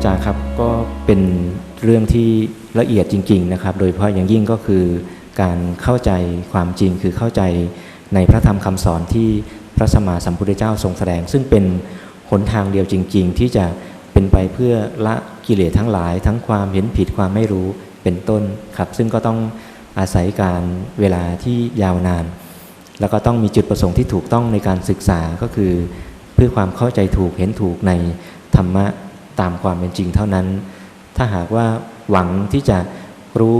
อาจารย์ครับก็เป็นเรื่องที่ละเอียดจริง ๆ นะครับ โดยเฉพาะอย่างยิ่งก็คือการเข้าใจความจริงคือเข้าใจในพระธรรมคำสอนที่พระสมมาสัมพุทธเจ้าทรงแสดง ซึ่งเป็นหนทางเดียวจริง ๆ ที่จะเป็นไปเพื่อละกิเลสทั้งหลาย ทั้งความเห็นผิดความไม่รู้เป็นต้นครับ ซึ่งก็ต้องอาศัยการเวลาที่ยาวนาน แล้วก็ต้องมีจุดประสงค์ที่ถูกต้องในการศึกษาก็คือ เพื่อความเข้าใจถูกเห็นถูกในธรรมะ ตามความเป็นจริงเท่านั้น ถ้าหากว่าหวังที่จะรู้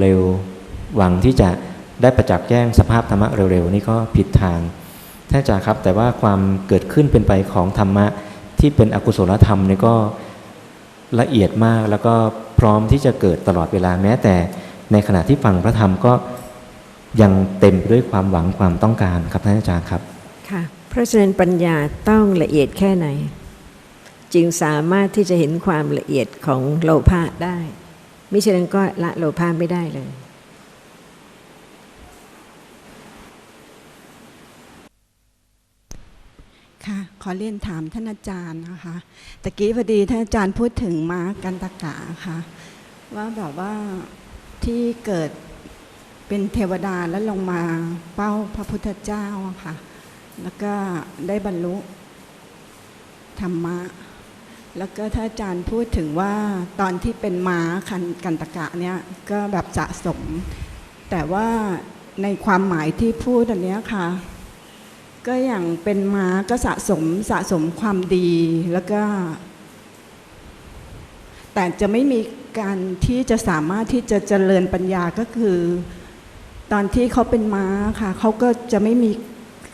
เร็วๆ หวังที่จะได้ประจักษ์แจ้งสภาพธรรมะเร็วๆ นี่ก็ผิดทางท่านอาจารย์ครับ แต่ว่าความเกิดขึ้นเป็นไปของธรรมะที่เป็นอกุศลธรรมนี่ก็ละเอียดมากแล้วก็พร้อมที่จะเกิดตลอดเวลาแม้แต่ในขณะที่ฟังพระธรรมก็ยังเต็มด้วยความหวังความต้องการครับท่านอาจารย์ครับ ค่ะ เพราะฉะนั้นปัญญาต้องละเอียดแค่ไหน จึงสามารถที่จะเห็นความละเอียดของโลภะได้มิฉะนั้นก็ละโลภะไม่ได้เลยค่ะขอเรียนถามท่านอาจารย์นะคะตะกี้พอดีท่านอาจารย์พูดถึงม้ากันตะกะค่ะว่าแบบว่าที่เกิดเป็นเทวดาแล้วลงมาเป้าพระพุทธเจ้าค่ะ แล้วก็ได้บรรลุธรรมะ แล้วก็ท่าอาจารย์พูดถึงว่าตอนที่เป็นม้าคันกันตะกะเนี่ยก็แบบสะสม แต่ว่าในความหมายที่พูดอันเนี้ยค่ะ ก็อย่างเป็นม้าก็สะสมสะสมความดีแล้วก็ แต่จะไม่มีการที่จะสามารถที่จะเจริญปัญญาก็คือ ตอนที่เขาเป็นม้าค่ะเขาก็จะไม่มี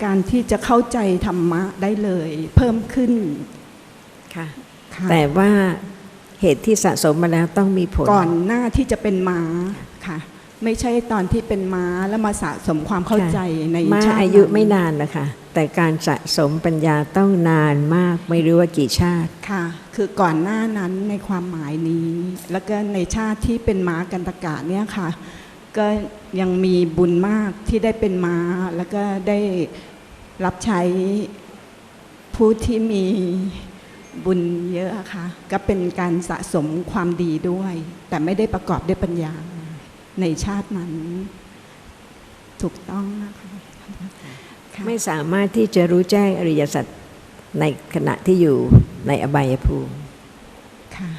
การที่จะเข้าใจธรรมะได้เลย เพิ่มขึ้นค่ะ แต่ว่าเหตุที่สะสมมาแล้วต้องมีผล ก่อนหน้าที่จะเป็นม้าค่ะ ไม่ใช่ตอนที่เป็นม้าแล้วมาสะสมความเข้าใจในมาชาติอายุนั้นไม่นานนะคะแต่การสะสมปัญญาต้องนานมากไม่รู้ว่ากี่ชาติค่ะ คือก่อนหน้านั้นในความหมายนี้ แล้วก็ในชาติที่เป็นม้ากันตะกะเนี่ยค่ะ ก็ยังมีบุญมากที่ได้เป็นม้า แล้วก็ได้รับใช้ผู้ที่มี บุญเยอะอะค่ะ ก็เป็นการสะสมความดีด้วย แต่ไม่ได้ประกอบด้วยปัญญาในชาตินั้น ถูกต้องนะคะค่ะไม่สามารถที่จะรู้แจ้งอริยสัจในขณะที่อยู่ในอบายภูมิค่ะ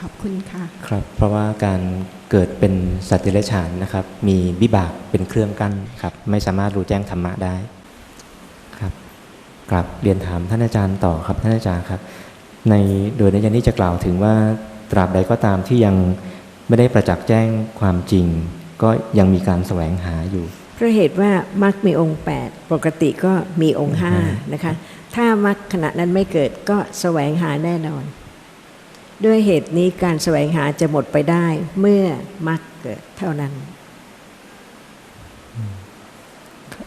ขอบคุณค่ะ ครับ เพราะว่าการเกิดเป็นสัตว์เดรัจฉานนะครับ มีวิบากเป็นเครื่องกั้นครับ ไม่สามารถรู้แจ้งธรรมะได้ครับ กลับเรียนถามท่านอาจารย์ต่อครับท่านอาจารย์ครับ ในโดยในยันนี้จะกล่าวถึงว่าตราบใดก็ตามที่ยังไม่ได้ประจักษ์แจ้งความจริง ก็ยังมีการแสวงหาอยู่เพราะเหตุว่ามรรคมีองค์ 8 ปกติก็มีองค์5นะคะถ้ามรรคขณะนั้นไม่เกิดก็แสวงหาแน่นอน ด้วยเหตุนี้การแสวงหาจะหมดไปได้เมื่อมรรคเกิดเท่านั้น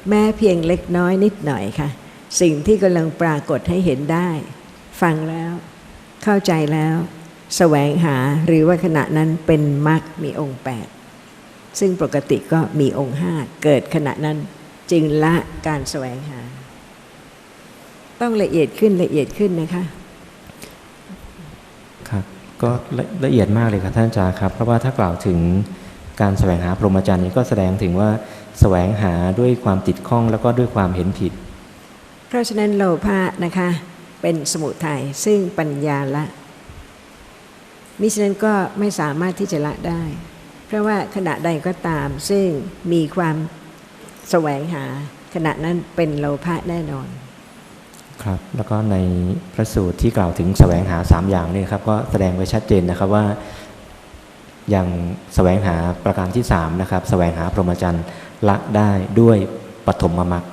แม้เพียงเล็กน้อยนิดหน่อยค่ะ สิ่งที่กำลังปรากฏให้เห็นได้ ฟังแล้ว เข้าใจแล้วแสวงหาหรือว่าขณะนั้นเป็นมรรคมีองค์8ซึ่งปกติก็มีองค์ห้าเกิดขณะนั้นจึงละการแสวงหา ต้องละเอียดขึ้นละเอียดขึ้นนะคะครับก็ละละเอียดมากเลยครับท่านอาจารย์ครับ เพราะว่าถ้ากล่าวถึงการแสวงหาพรหมจรรย์นี้ก็แสดงถึงว่าแสวงหาด้วยความติดข้องแล้วก็ด้วยความเห็นผิด เพราะฉะนั้นโลภะนะคะเป็นสมุทัยซึ่งปัญญาละมิฉะนั้นก็ไม่สามารถที่จะละได้ เพราะว่าขณะใดก็ตามซึ่งมีความแสวงหา ขณะนั้นเป็นโลภะแน่นอน ครับ แล้วก็ในพระสูตรที่กล่าวถึงแสวงหาสามอย่างนี่ครับก็แสดงไว้ชัดเจนนะครับว่า อย่างแสวงหาประการที่สามนะครับแสวงหาพรหมจรรย์ละได้ด้วยปฐมมรรค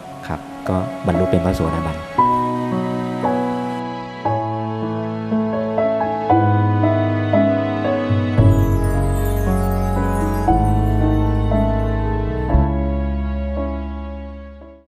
ก็บรรลุเป็นพระโสดาบัน